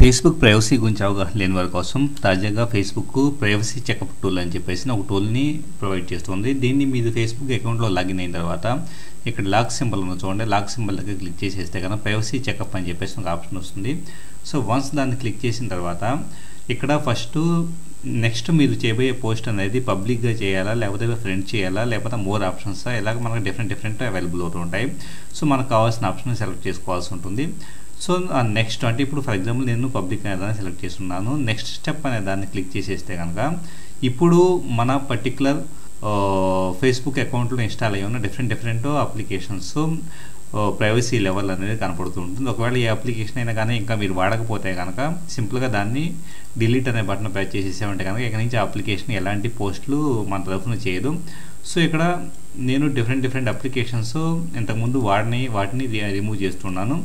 Facebook privacy గురించి అవగాహన లేని వారి కోసం తాజాగా ఫేస్బుక్ ప్రైవసీ చెకప్ టూల్ అని చెప్పేసి ఒక టూల్ని ప్రొవైడ్ చేస్తుంది. దీన్ని మీరు ఫేస్బుక్ అకౌంట్లో లాగిన్ అయిన తర్వాత ఇక్కడ లాక్ సింబల్ ఉన్న చూడండి. లాక్ సింబల్ దగ్గర క్లిక్ చేసేస్తే కనుక ప్రైవసీ చెకప్ అని చెప్పేసి ఒక ఆప్షన్ వస్తుంది. సో వన్స్ దాన్ని క్లిక్ చేసిన తర్వాత ఇక్కడ ఫస్ట్ నెక్స్ట్ మీరు చేయబోయే పోస్ట్ అనేది పబ్లిక్గా చేయాలా? లేకపోతే ఫ్రెండ్ చేయాలా? లేకపోతే మోర్ ఆప్షన్స్ ఇలాగ మనకు డిఫరెంట్ డిఫరెంట్ అవైలబుల్ అవుతూ ఉంటాయి. సో మనకు కావాల్సిన ఆప్షన్ సెలెక్ట్ చేసుకోవాల్సి ఉంటుంది. సో నెక్స్ట్ అంటే ఇప్పుడు ఫర్ ఎగ్జాంపుల్ నేను పబ్లిక్ అనే దాన్ని సెలెక్ట్ చేస్తున్నాను. నెక్స్ట్ స్టెప్ అనే దాన్ని క్లిక్ చేసేస్తే కనుక ఇప్పుడు మన పర్టికులర్ ఫేస్బుక్ అకౌంట్లో ఇన్స్టాల్ అయ్యి ఉన్న different different applications privacy level అనేది కనపడుతూ ఉంటుంది. ఒకవేళ ఏ అప్లికేషన్ అయినా కానీ ఇంకా మీరు వాడకపోతే కనుక సింపుల్గా దాన్ని డిలీట్ అనే బటన్ ప్యాచ్ చేసేసామంటే కనుక ఇక్కడ నుంచి అప్లికేషన్ ఎలాంటి పోస్టులు మన తరఫున చేయదు. సో ఇక్కడ నేను డిఫరెంట్ డిఫరెంట్ అప్లికేషన్స్ ఇంతకుముందు వాడిని వాటిని రిమూవ్ చేస్తున్నాను.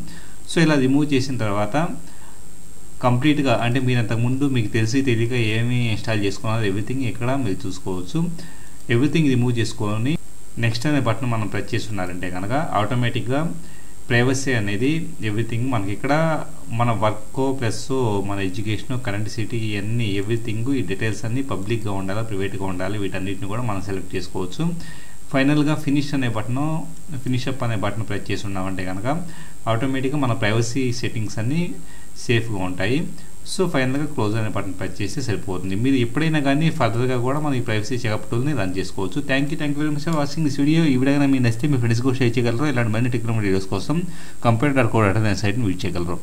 సో ఇలా రిమూవ్ చేసిన తర్వాత కంప్లీట్గా అంటే మీరు అంతకుముందు మీకు తెలిసి తెలియక ఏమి ఇన్స్టాల్ చేసుకున్నారో ఎవ్రీథింగ్ ఇక్కడ మీరు చూసుకోవచ్చు. ఎవ్రీథింగ్ రిమూవ్ చేసుకొని నెక్స్ట్ అనే బటన్ మనం ప్రెస్ చేస్తున్నారంటే కనుక ఆటోమేటిక్గా ప్రైవసీ అనేది ఎవ్రీథింగ్ మనకి ఇక్కడ మన వర్క్ ప్లస్ మన ఎడ్యుకేషన్ కరెంట్ సిటీ ఇవన్నీ ఎవ్రీథింగ్ ఈ డీటెయిల్స్ అన్నీ పబ్లిక్గా ఉండాలా ప్రైవేట్గా ఉండాలి వీటన్నిటిని కూడా మనం సెలెక్ట్ చేసుకోవచ్చు. ఫైనల్గా ఫినిష్ అనే బటన్ ఫినిష్ అప్ అనే బటన్ ప్రెస్ చేసి ఉన్నామంటే కనుక ఆటోమేటిక్గా మన ప్రైవసీ సెట్టింగ్స్ అన్నీ సేఫ్గా ఉంటాయి. సో ఫైనల్గా క్లోజ్ అనే బటన్ ప్రెస్ చేస్తే సరిపోతుంది. మీరు ఎప్పుడైనా కానీ ఫర్దర్గా కూడా మన ఈ ప్రైవసీ చెకప్ టూల్ని రన్ చేసుకోవచ్చు. Thank you thank you very much for watching this video. ఈ వీడియో మీ నచ్చితే మీ ఫ్రెండ్స్ కూడా షేర్ చేయగలరు. ఇలాంటి మరిన్ని టెక్నాలజీ వీడియోస్ కోసం కంప్యూటర్ కోడ్ అనే సైట్ని విజిట్ చేయగలరు.